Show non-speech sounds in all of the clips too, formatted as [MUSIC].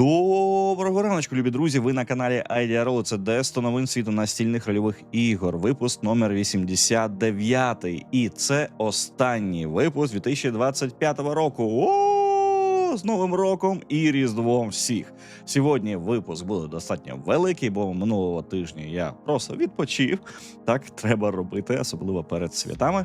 Доброго раночку, любі друзі. Ви на каналі IDRO. Це де 100 новин світу настільних рольових ігор. Випуск номер 89. І це останній випуск 2025 року. О! З Новим роком і Різдвом всіх. Сьогодні випуск буде достатньо великий, бо минулого тижня я просто відпочив. Так треба робити, особливо перед святами.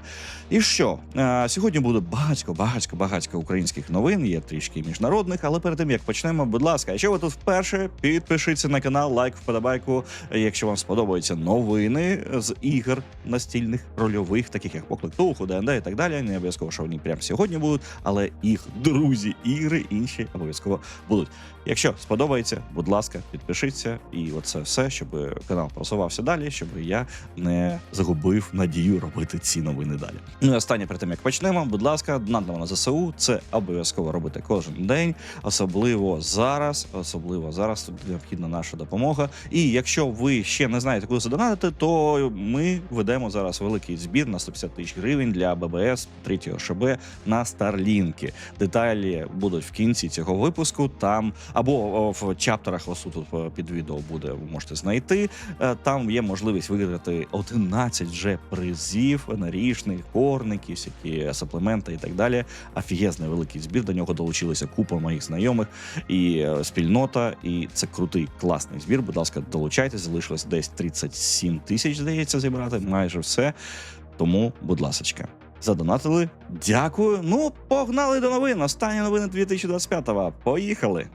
І що? Сьогодні буде багатько, багатько, багатько українських новин, є трішки міжнародних, але перед тим як почнемо, будь ласка, якщо ви тут вперше, підпишіться на канал, лайк, вподобайку. Якщо вам сподобаються новини з ігор настільних рольових, таких як Поклик Туху, ДНД і так далі. Не обов'язково, що вони прямо сьогодні будуть, але їх друзі, ігри інші обов'язково будуть. Якщо сподобається, будь ласка, підпишіться, і оце все, щоб канал просувався далі, щоб я не загубив надію робити ці новини далі. Ну і останнє перед тим як почнемо, будь ласка, донатимо на ЗСУ. Це обов'язково робити кожен день, особливо зараз. Особливо зараз тут необхідна наша допомога. І якщо ви ще не знаєте, куди задонатити, то ми ведемо зараз великий збір на 150 тисяч гривень для ББС 3 ШБ на Старлінки. Деталі будуть в кінці цього випуску. Там або в чаптерах ось тут е, під відео буде, ви можете знайти. Е, Там є можливість виграти 11 вже призів, наріжних, корників, всякі саплементи і так далі. Офігезний великий збір. До нього долучилися купа моїх знайомих і е, спільнота. І це крутий, класний збір. Будь ласка, долучайтесь. Залишилось десь 37 тисяч, здається, зібрати. Майже все. Тому, будь ласочка. Задонатили. Дякую. Ну, погнали до новин. Останні новини 2025-го. Поїхали.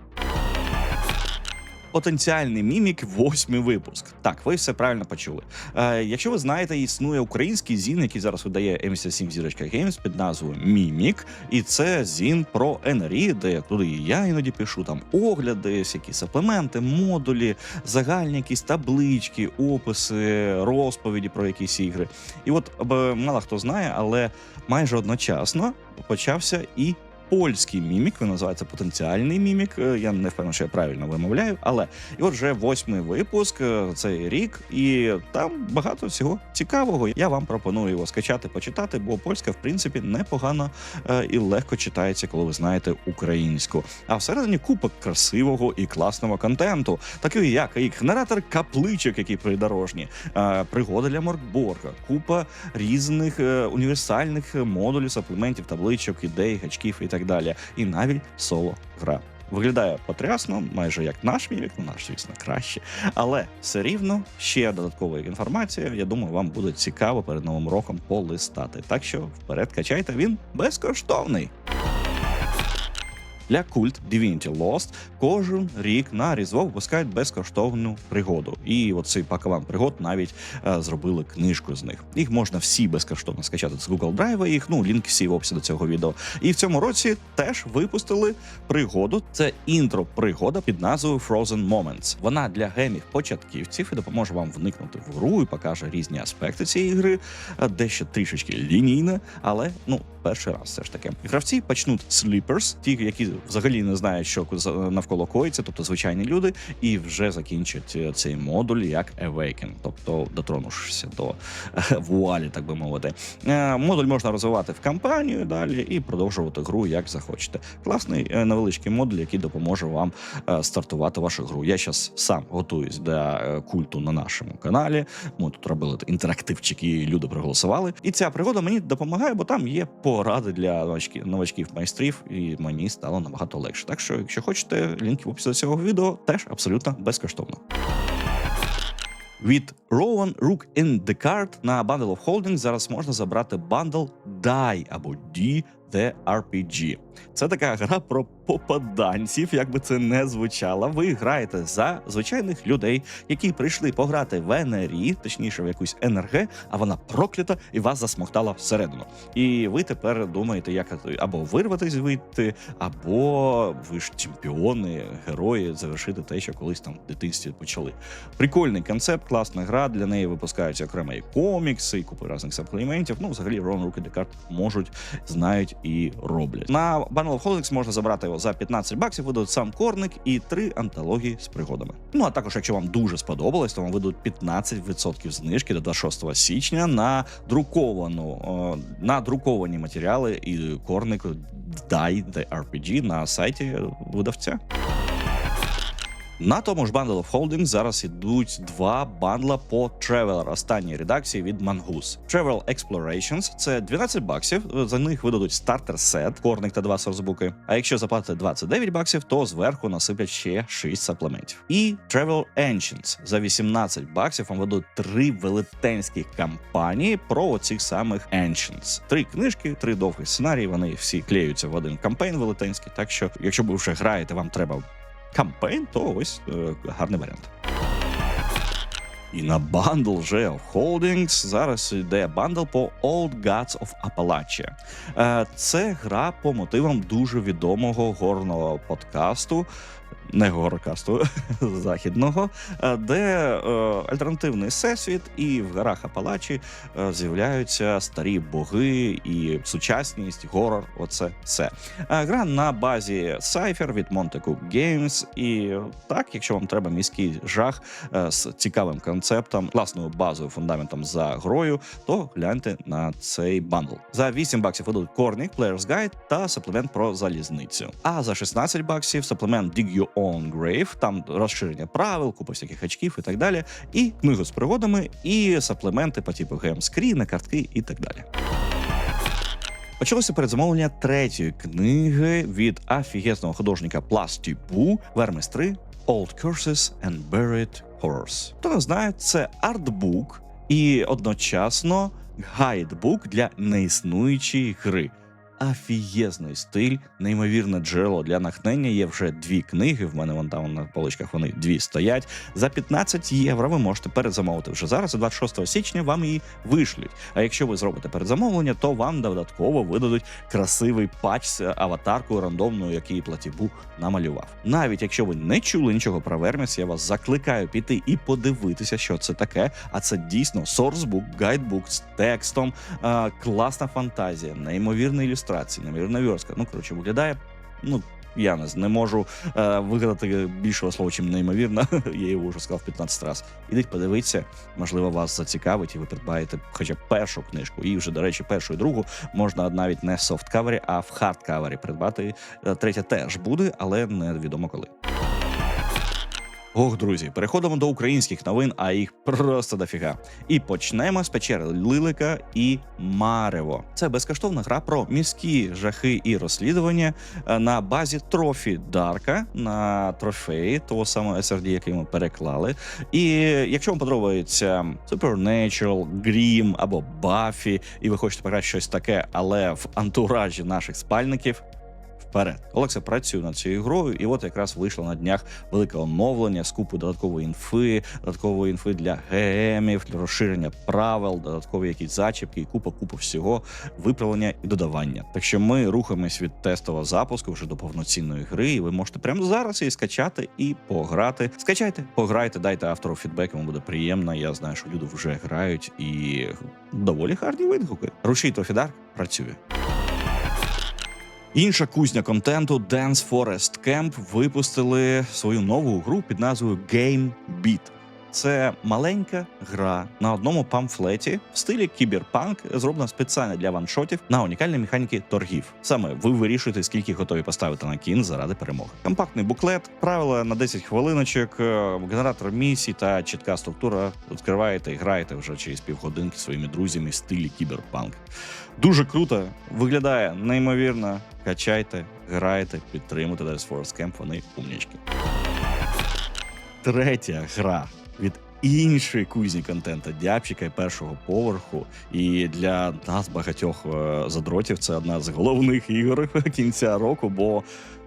Потенціальний мімік, восьмий випуск. Так, ви все правильно почули. Е, якщо ви знаєте, існує український зін, який зараз видає M77 зірочка Games під назвою Мімік, і це зін про НРІ, де туди і я іноді пишу там огляди, всякі саплементи, модулі, загальні якісь таблички, описи, розповіді про якісь ігри. І от мало хто знає, але майже одночасно почався і польський мімік, він називається потенціальний мімік. Е, Я не впевнений, що я правильно вимовляю, але і от вже восьмий випуск е, цей рік, і там багато всього цікавого. Я вам пропоную його скачати, почитати, бо польська, в принципі, непогано е, і легко читається, коли ви знаєте українську. А всередині купа красивого і класного контенту, такий як і генератор капличок, які придорожні, пригоди для Моркборга, купа різних універсальних модулів, саплементів, табличок, ідей, гачків і так далі. І навіть соло гра. Виглядає потрясно, майже як наш мімік, ну наш, звісно, краще. Але все рівно ще додаткова інформація. Я думаю, вам буде цікаво перед новим роком полистати. Так що вперед качайте, він безкоштовний. Для культ Divinity Lost кожен рік на Різдво випускають безкоштовну пригоду. І оцей пакаван пригод навіть е, зробили книжку з них. Їх можна всі безкоштовно скачати з Google Drive. Їх ну лінк всі в описі до цього відео. І в цьому році теж випустили пригоду. Це інтро пригода під назвою Frozen Moments. Вона для гемів початківців і допоможе вам вникнути в гру і покаже різні аспекти цієї гри, е, дещо трішечки лінійне, але ну перший раз все ж таки. Гравці почнуть sleepers, ті, які взагалі не знають, що навколо коїться, тобто звичайні люди, і вже закінчать е, цей модуль як Awaken, тобто дотронувшися до е, вуалі, так би мовити. Е, Модуль можна розвивати в кампанію далі і продовжувати гру як захочете. Класний невеличкий модуль, який допоможе вам стартувати вашу гру. Я зараз сам готуюсь е, культу на нашому каналі. Ми тут робили інтерактивчик, і люди проголосували. І ця пригода мені допомагає, бо там є поради для новачків, майстрів, і мені стало набагато легше. Так що, якщо хочете, лінки в описі до цього відео теж абсолютно безкоштовно. Від Rowan Rook the Card на Bundle of Holding зараз можна забрати бандл Die або D The RPG. Це така гра про попаданців, як би це не звучало. Ви граєте за звичайних людей, які прийшли пограти в НРІ, точніше в якусь НРГ, а вона проклята і вас засмоктала всередину. І ви тепер думаєте, як або вирватися звідти, або ви ж чемпіони, герої, завершити те, що колись там в дитинстві почали. Прикольний концепт, класна гра. Для неї випускаються окремо і комікси, і купи різних саплементів. Ну, взагалі, Ron Руки Декарт можуть, знають і роблять. На Bundle of можна забрати його за 15 баксів, видадуть сам корник і три антології з пригодами. Ну а також, якщо вам дуже сподобалось, то вам видадуть 15% знижки до 26 січня на друковану на друковані матеріали і корник Die The RPG на сайті видавця. На тому ж Bundle of Holding зараз ідуть два бандла по Traveler останньої редакції від Mongoose. Travel Explorations – це 12 баксів. За них видадуть стартер сет, корник та два сорсбуки. А якщо заплатити 29 баксів, то зверху насиплять ще 6 саплементів. І Travel Ancients за 18 баксів вам видадуть три велетенські кампанії про оцих самих Ancients. Три книжки, три довгі сценарії. Вони всі клеються в один кампейн велетенський. Так що, якщо ви вже граєте, вам треба кампейн, то ось е, гарний варіант. І на бандл вже Holdings зараз йде бандл по Old Gods of Appalachia. Е, Це гра по мотивам дуже відомого горного подкасту. Не горкасту [LAUGHS] західного, е, де е, альтернативний всесвіт, і в горах Апалачі е, з'являються старі боги і сучасність, горор. Оце все. Гра на базі Cypher від Montagu Games. І так, якщо вам треба міський жах з цікавим концептом, класною базою, фундаментом за грою, то гляньте на цей бандл. За 8 баксів видадуть Корник, Player's Guide та саплемент про залізницю. А за 16 баксів саплемент Dig Your Own Grave, там розширення правил, купа всяких очків і так далі. І книгу з пригодами, і саплементи по типу геймскріни, картки і так далі. Почалося передзамовлення третьої книги від офігезного художника Пластіпу Вермис 3 Old Curses and Buried Horrors. Хто не знає, це артбук і одночасно гайдбук для неіснуючої гри. Офігезний стиль, неймовірне джерело для натхнення. Є вже дві книги. В мене вон там на поличках вони дві стоять. За 15 євро ви можете передзамовити вже зараз. і 26 січня вам її вишлють. А якщо ви зробите передзамовлення, то вам додатково видадуть красивий патч з аватаркою рандомною, який платібу намалював. Навіть якщо ви не чули нічого про Верміс, я вас закликаю піти і подивитися, що це таке. А це дійсно сорсбук, гайдбук з текстом, класна фантазія, неймовірна ілюстрація, неймовірна верстка. Ну коротше, виглядає. Ну я не, не можу е, вигадати більшого слова, чим неймовірно. [LAUGHS] Я його вже сказав 15 разів. Ідіть, подивіться, можливо, вас зацікавить, і ви придбаєте хоча б першу книжку. І вже, до речі, першу і другу можна навіть не в софткавері, а в хардкавері придбати. Е, Третя теж буде, але невідомо коли. Ох, друзі, переходимо до українських новин, а їх просто дофіга. І почнемо з печери Лилика і Марево. Це безкоштовна гра про міські жахи і розслідування е, на базі трофі Дарка на трофеї того самого SRD, який ми переклали. І якщо вам подобається Supernatural, Grimm або Buffy, і ви хочете пограти щось таке, але в антуражі наших спальників. Вперед, Олекса працює над цією грою, і от якраз вийшло на днях велике оновлення з купою додаткової інфи, додаткової інфи для для розширення правил, додаткові якісь зачіпки, купа купа всього, виправлення і додавання. Так що ми рухаємось від тестового запуску вже до повноцінної гри, і ви можете прямо зараз її скачати і пограти. Скачайте, пограйте, дайте автору фідбек, йому буде приємно. Я знаю, що люди вже грають і доволі гарні відгуки. Рушій Трофідар працює. Інша кузня контенту Dance Forest Camp випустили свою нову гру під назвою Game Beat. Це маленька гра на одному памфлеті в стилі кіберпанк, зроблена спеціально для ваншотів на унікальній механіки торгів. Саме ви вирішуєте, скільки готові поставити на кін заради перемоги. Компактний буклет, правила на 10 хвилиночок, е, генератор місій та чітка структура. Відкриваєте і граєте вже через півгодинки своїми друзями в стилі кіберпанк. Дуже круто, виглядає неймовірно. Качайте, грайте, підтримуйте Dance Forest Camp, вони умнічки. Третя гра від іншої кузні контента дябчика і першого поверху. І для нас, багатьох е, задротів, це одна з головних ігор [LAUGHS] кінця року. Бо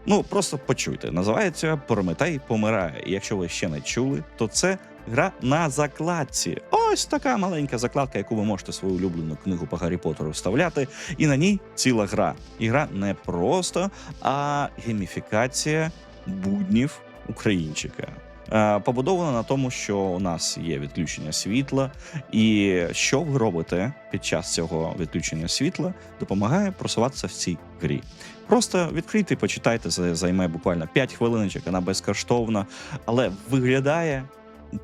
ну просто почуйте, називається Прометей помирає. І якщо ви ще не чули, то це. Гра на закладці. Ось така маленька закладка, яку ви можете свою улюблену книгу по Гаррі Поттеру вставляти, і на ній ціла гра. І гра не просто, а гейміфікація буднів українчика. Е, Побудована на тому, що у нас є відключення світла, і що ви робите під час цього відключення світла, допомагає просуватися в цій грі. Просто відкрийте, почитайте, займе буквально 5 хвилиночок, вона безкоштовна, але виглядає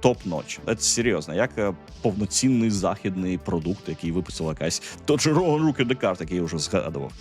топ-ноч. Це серйозно, як е, повноцінний західний продукт, який випустила якась Точеро руки Декарт, який я вже згадував.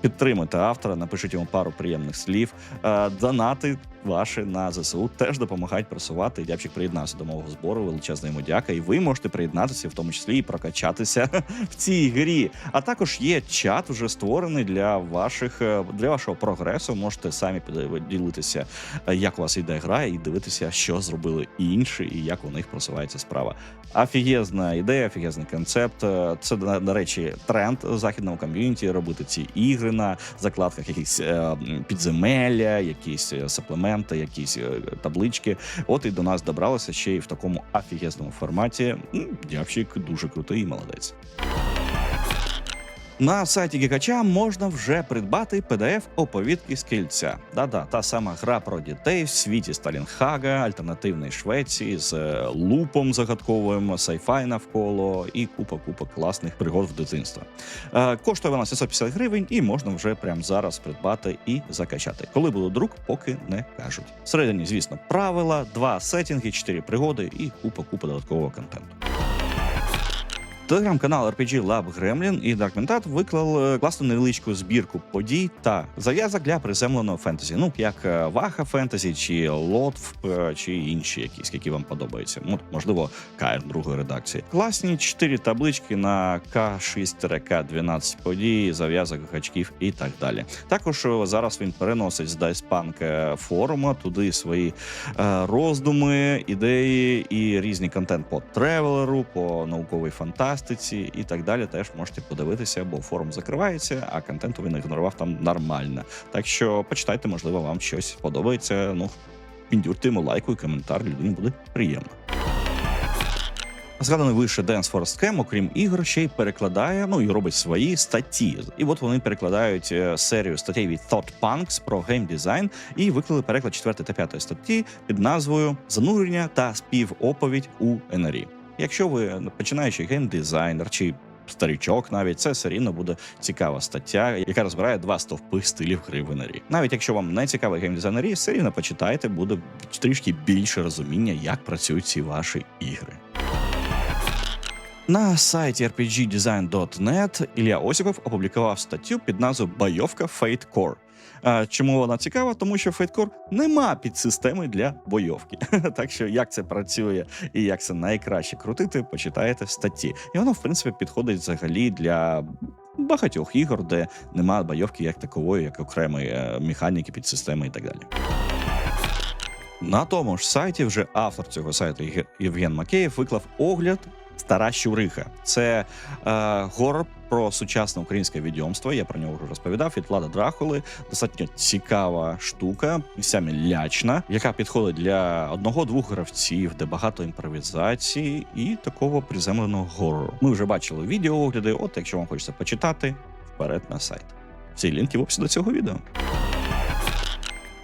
Підтримайте автора, напишіть йому пару приємних слів, е, донати ваші на ЗСУ теж допомагають просувати. Дябчик приєднався до мого збору. Величезна йому дяка. І ви можете приєднатися, в тому числі і прокачатися [LAUGHS] в цій грі. А також є чат, вже створений для ваших е, для вашого прогресу. Можете самі поділитися, е, як у вас йде гра, і дивитися, що зробили інші, і як у них просувається справа. Офігезна ідея, офігезний концепт. Е, Це до речі, тренд західного ком'юніті робити ці ігри на закладках, якісь підземелля, якісь е, саплементи, якісь е, таблички. От і до нас добралося ще й в такому офігезному форматі. Дявчик дуже крутий і молодець. На сайті Гікача можна вже придбати pdf оповідки з кільця. Да-да, та сама гра про дітей в світі Сталінхага, альтернативної Швеції з е, лупом загадковим, сайфай навколо і купа-купа класних пригод в дитинства. Е, коштує вона 750 гривень, і можна вже прямо зараз придбати і закачати. Коли буде друк, поки не кажуть. Всередині, звісно, правила, два сетінги, чотири пригоди і купа-купа додаткового контенту. Телеграм-канал RPG Lab Gremlin і Dark Mentat виклав класну невеличку збірку подій та зав'язок для приземленого фентезі. Ну як е, Ваха фентезі, чи Лотв, е, чи інші якісь, які вам подобаються. Ну, можливо, КР другої редакції. Класні чотири таблички на К6-К12 подій, зав'язок гачків і так далі. Також е, зараз він переносить з е, форуму туди свої е, роздуми, ідеї і різний контент по тревелеру, по науковій фантастиці і так далі. Теж можете подивитися, бо форум закривається, а контенту він ігнорував там нормально. Так що почитайте, можливо, вам щось подобається. Ну, піндюрте йому лайку і коментар, людині буде приємно. Згаданий вище Dance Forest Cam, окрім ігор, ще й перекладає, ну і робить свої статті. І от вони перекладають е, серію статей від Thought Punks про геймдизайн і виклали переклад 4 та 5 статті під назвою Занурення та співоповідь у НРІ. Якщо ви починаючий геймдизайнер чи старічок, навіть це все рівно буде цікава стаття, яка розбирає два стовпи стилів гри в НРІ. Навіть якщо вам не цікавий геймдизайн НРІ, все рівно почитайте, буде трішки більше розуміння, як працюють ці ваші ігри. На сайті rpgdesign.net Ілля Осіпов опублікував статтю під назвою Бойовка Fate Core. А, Чому вона цікава? Тому що Core нема підсистеми для бойовки. [LAUGHS] так що як це працює і як це найкраще крутити, почитаєте в статті. І воно, в принципі, підходить взагалі для багатьох ігор, де немає бойовки як такової, як окремої е, механіки, підсистеми і так далі. На тому ж сайті вже автор цього сайту Євген Макеєв виклав огляд Стара Щуриха. Це е, горор про сучасне українське відьомство. Я про нього вже розповідав. Від Влада Дракули. Достатньо цікава штука, місцями лячна, яка підходить для одного-двох гравців, де багато імпровізації і такого приземленого горору. Ми вже бачили відеоогляди. От, якщо вам хочеться почитати, вперед на сайт. Всі лінки в описі до цього відео.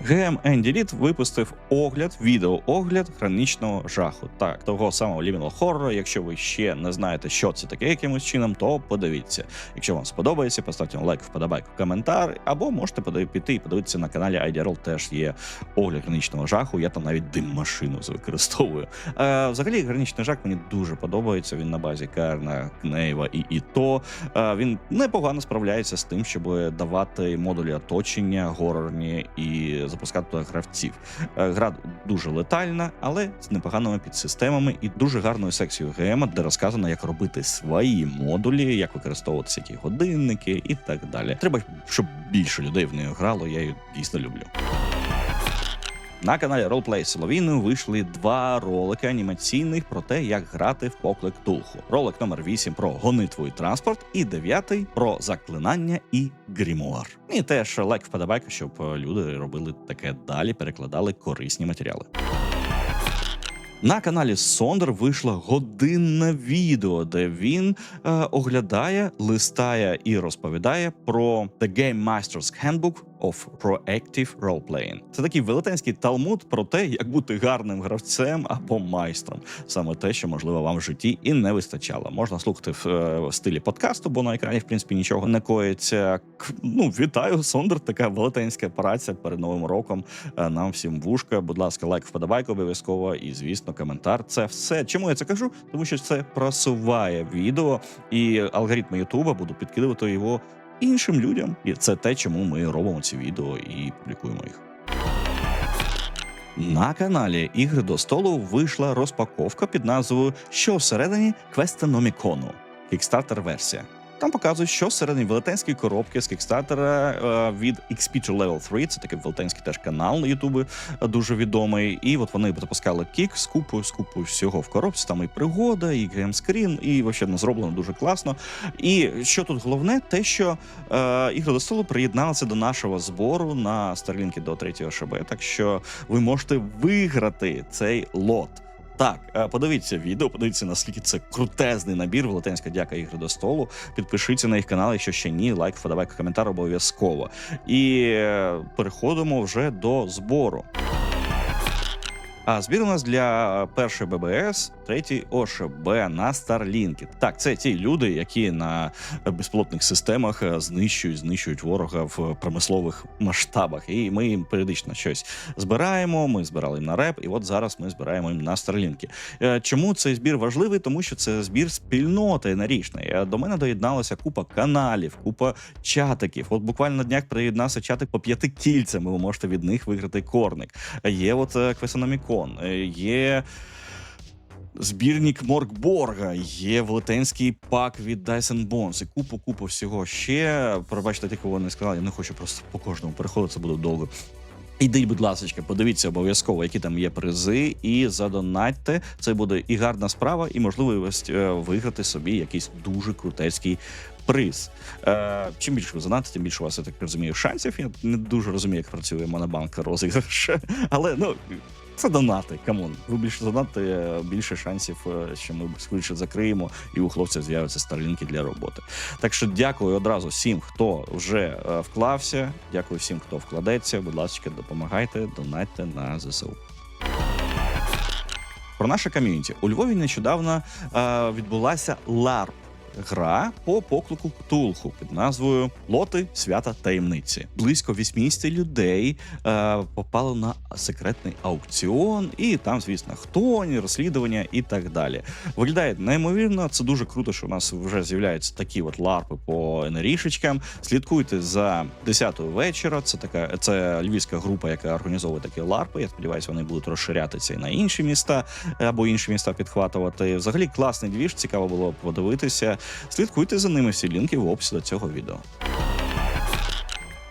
ГМ Енді Рід випустив огляд, відеоогляд хронічного жаху. Так, того самого Liminal Horror. Якщо ви ще не знаєте, що це таке якимось чином, то подивіться. Якщо вам сподобається, поставте лайк, вподобайку, коментар, або можете піти і подивитися на каналі IDRL, теж є огляд хронічного жаху. Я там навіть дим машину використовую. Е, взагалі, гранічний жах мені дуже подобається. Він на базі Карна, Кнейва і Іто. Е, він непогано справляється з тим, щоб давати модулі оточення горорні і запускати туди гравців. Е, Гра дуже летальна, але з непоганими підсистемами і дуже гарною секцією ГМ, де розказано, як робити свої модулі, як використовувати всякі годинники і так далі. Треба, щоб більше людей в неї грало. Я її дійсно люблю. На каналі Roleplay Соловійною вийшли два ролики анімаційних про те, як грати в поклик Тулху. Ролик номер 8 про гонитву і транспорт, і дев'ятий про заклинання і грімуар. І теж лайк вподобайка, щоб е, люди робили таке далі, перекладали корисні матеріали. На каналі Сондер вийшло годинне відео, де він е, оглядає, листає і розповідає про The Game Master's Handbook of Proactive Role-Playing. Це такий велетенський талмуд про те, як бути гарним гравцем або майстром. Саме те, що можливо вам в житті і не вистачало. Можна слухати в, е, стилі подкасту, бо на екрані в принципі нічого не коїться. Ну вітаю, Сондер. Така велетенська праця перед новим роком. Е, Нам всім вушка. Будь ласка, лайк, вподобайка обов'язково і, звісно, коментар. Це все. Чому я це кажу? Тому що це просуває відео, і алгоритми Ютуба будуть підкидувати його іншим людям. І це те, чому ми робимо ці відео і публікуємо їх. На каналі Ігри до столу вийшла розпаковка під назвою Що всередині Квестономікону Кікстартер версія. Там показують, що всередині велетенської коробки з кікстартера е, від XP to Level 3, це такий велетенський теж канал на Ютубі е, дуже відомий. І от вони запускали кік з купою, з купою всього в коробці. Там і пригода, і геймскрін, і вообще зроблено дуже класно. І що тут головне, те, що е, ігри до столу приєдналися до нашого збору на Старлінки до 3 ШБ. Так що ви можете виграти цей лот. Так, е, подивіться відео, подивіться, наскільки це крутезний набір. Велетенська дяка ігри до столу. Підпишіться на їх канал, якщо ще ні, лайк, вподобайка, коментар обов'язково. І е, переходимо вже до збору. А збір у нас для першої ББС, третій ОШБ на Старлінки. Так, це ті люди, які на безпілотних системах е, знищують, знищують ворога в промислових масштабах. І ми їм періодично щось збираємо. Ми збирали їм на реп, і от зараз ми збираємо їм на Старлінки. Е, Чому цей збір важливий? Тому що це збір спільноти нарічної. Е, До мене доєдналася купа каналів, купа чатиків. От буквально на днях приєднався чатик по п'яти кільцям. Ви можете від них виграти корник. Є от е, Квесономікон, е, є. Збірник Моркборга, є велетенський пак від Dyson Bones і купу купу всього ще. Пробачте, ті, кого не сказав, я не хочу просто по кожному переходити, це буде довго. Ідіть, будь ласка, подивіться обов'язково, які там є призи, і задонатьте. Це буде і гарна справа, і можливість е, виграти собі якийсь дуже крутецький приз. Е, чим більше ви занадто, тим більше у вас я так розумію шансів. Я не дуже розумію, як працює монобанк розіграш, [LAUGHS] але ну. Це донати, камон. Ви більше донати, більше шансів, е, що ми швидше закриємо, і у хлопців з'являться старлінки для роботи. Так що дякую одразу всім, хто вже е, вклався. Дякую всім, хто вкладеться. Будь ласка, допомагайте, донатьте на ЗСУ. Про наше ком'юніті у Львові нещодавно е, відбулася LARP. Гра по поклику Ктулху під назвою Лоти свята таємниці. Близько 80 людей е, попало на секретний аукціон, і там, звісно, хтоні, розслідування і так далі. Виглядає неймовірно. Це дуже круто, що у нас вже з'являються такі от ларпи по енерішечкам. Слідкуйте за 10 вечора. Це така це львівська група, яка організовує такі ларпи. Я сподіваюся, вони будуть розширятися і на інші міста або інші міста підхватувати. Взагалі класний двіж, цікаво було подивитися. Слідкуйте за ними всі лінки в описі до цього відео.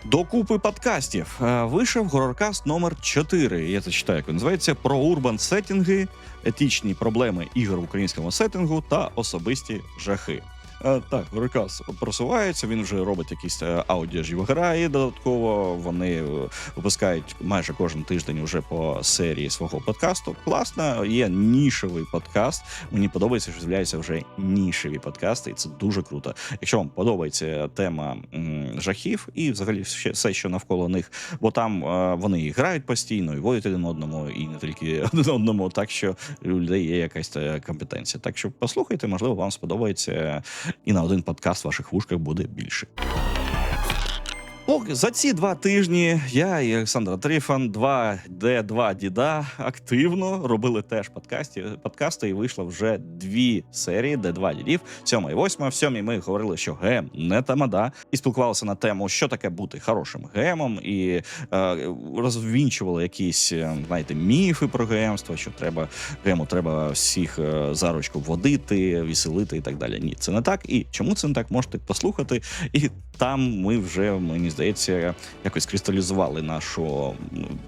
До купи подкастів Е, вийшов гороркаст номер 4. Я зачитаю, як він називається про урбан сеттінги, етичні проблеми ігор в українському сеттингу та особисті жахи. Е, Так, Горикас просувається, він вже робить якісь е, аудіожівграї додатково. Вони е, випускають майже кожен тиждень уже по серії свого подкасту. Класно, є нішевий подкаст. Мені подобається, що з'являються вже нішеві подкасти, і це дуже круто. Якщо вам подобається тема жахів і взагалі все, що навколо них, бо там вони і грають постійно, і водять один одному, і не тільки [LAUGHS] один одному, так що у людей є якась компетенція. Так що послухайте, можливо, вам сподобається і на один подкаст в ваших вушках буде більше. Поки за ці два тижні я і Олександр Трифан, 2D2 діда, активно робили теж подкасті, подкасти, і вийшло вже дві серії Д2 дідів, сьома і восьма. В сьомій ми говорили, що ГМ не тамада, і спілкувалися на тему, що таке бути хорошим ГМом, і е, розвінчували якісь, е, знаєте, міфи про гемство, що треба гему треба всіх е, за ручку водити, веселити і так далі. Ні, це не так. І чому це не так? Можете послухати. І там ми вже мені здається якось кристалізували нашу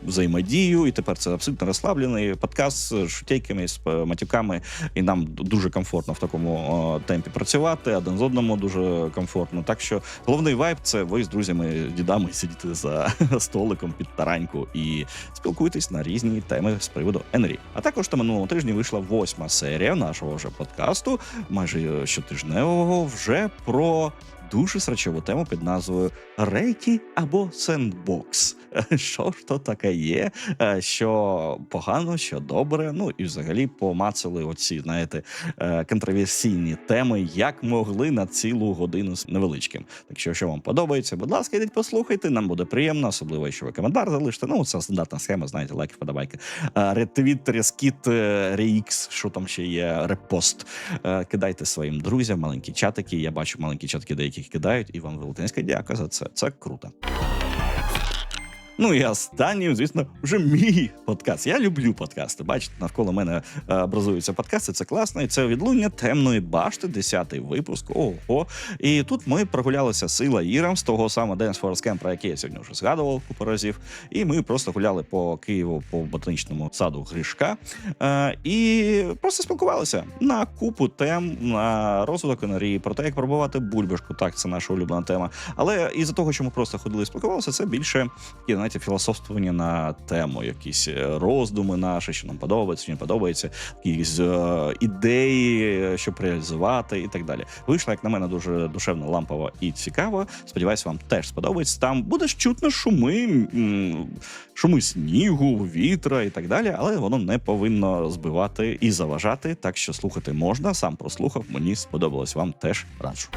взаємодію, і тепер це абсолютно розслаблений подкаст з шутейками, з е, матюками, і нам дуже комфортно в такому темпі працювати. Один з одному дуже комфортно. Так що головний вайб це ви з друзями, дідами сидіти за [LAUGHS] столиком під тараньку і спілкуйтесь на різні теми з приводу Енрі. А також на минулому тижні вийшла восьма серія нашого вже подкасту, майже щотижневого, вже про дуже срачову тему під назвою Рейкі або Сендбокс. [LAUGHS] Що ж то таке є? Е, Що погано, що добре. Ну і взагалі помацали оці, знаєте, е, контроверсійні теми, як могли на цілу годину з невеличким. Так що, якщо вам подобається, будь ласка, йдіть послухайте. Нам буде приємно, особливо, якщо ви коментар залишите. Ну, це стандартна схема, знаєте, лайки, вподобайки. Е, Ретвіт, рескіт, е, що там ще є, репост. Кидайте своїм друзям, маленькі чатики. Я бачу маленькі чатики, деяких кидають, і вам велетенська дяка за це. Це круто. Ну і останнім, звісно, вже мій подкаст. Я люблю подкасти. Бачите, навколо мене е, образуються подкасти. Це класно. І це відлуння темної башти, 10-й випуск. Ого. І тут ми прогулялися сила Ірам з того самого Dance Force Camp, про який я сьогодні вже згадував купу разів. І ми просто гуляли по Києву по ботанічному саду Гришка е, і просто спілкувалися на купу тем на розвиток енергії, про те, як пробувати бульбашку. Так, це наша улюблена тема. Але із-за того, що ми просто ходили і спілкувалися, це більше знаєте, філософствування на тему, якісь е, роздуми наші, що нам подобається, що не подобається, якісь е, ідеї, щоб реалізувати, і так далі. Вийшла, як на мене, дуже душевно, лампово і цікаво. Сподіваюсь, вам теж сподобається. Там буде чутно шуми, шуми снігу, вітра і так далі, але воно не повинно збивати і заважати. Так що слухати можна. Сам прослухав, мені сподобалось. Вам теж раджу.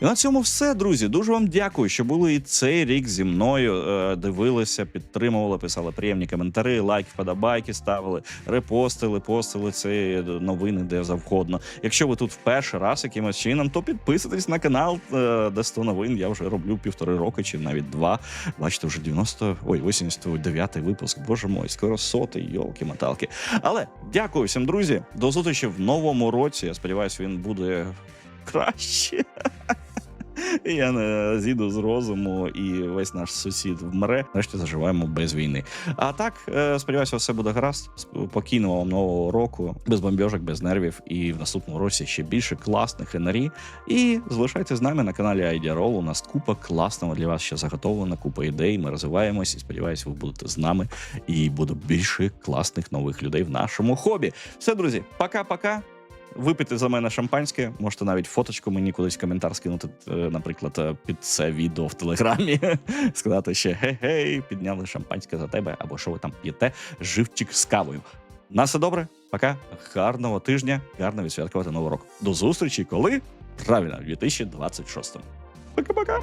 І на цьому все, друзі. Дуже вам дякую, що були і цей рік зі мною. е, Дивилися, підтримували, писали приємні коментарі, лайки, вподобайки ставили, репостили, постили ці новини де завгодно. Якщо ви тут в перший раз якимось чином, то підписуйтесь на канал е, де 100 новин. Я вже роблю півтори роки чи навіть два. Бачите, вже 90, ой, 89 випуск. Боже мой, скоро сотий, йолки моталки Але дякую всім, друзі. До зустрічі в новому році. Я сподіваюся, він буде краще. Я не зійду з розуму, і весь наш сусід вмре. Нарешті заживаємо без війни. А так, е, сподіваюся, все буде гаразд. Спокійного вам нового року, без бомбьожок, без нервів. І в наступному році ще більше класних енергій. І залишайтесь з нами на каналі IdeaRoll. У нас купа класного для вас ще заготовлена, купа ідей. Ми розвиваємось і сподіваюся, ви будете з нами. І буде більше класних нових людей в нашому хобі. Все, друзі, пока-пока. Випити за мене шампанське, можете навіть фоточку мені кудись в коментар скинути, е, наприклад, е, під це відео в телеграмі. [LAUGHS] Сказати ще гей-гей, підняли шампанське за тебе, або що ви там п'єте, живчик з кавою. На все добре, пока, гарного тижня, гарно відсвяткувати новий рок. До зустрічі, коли правильно, в 2026. Пока-пока.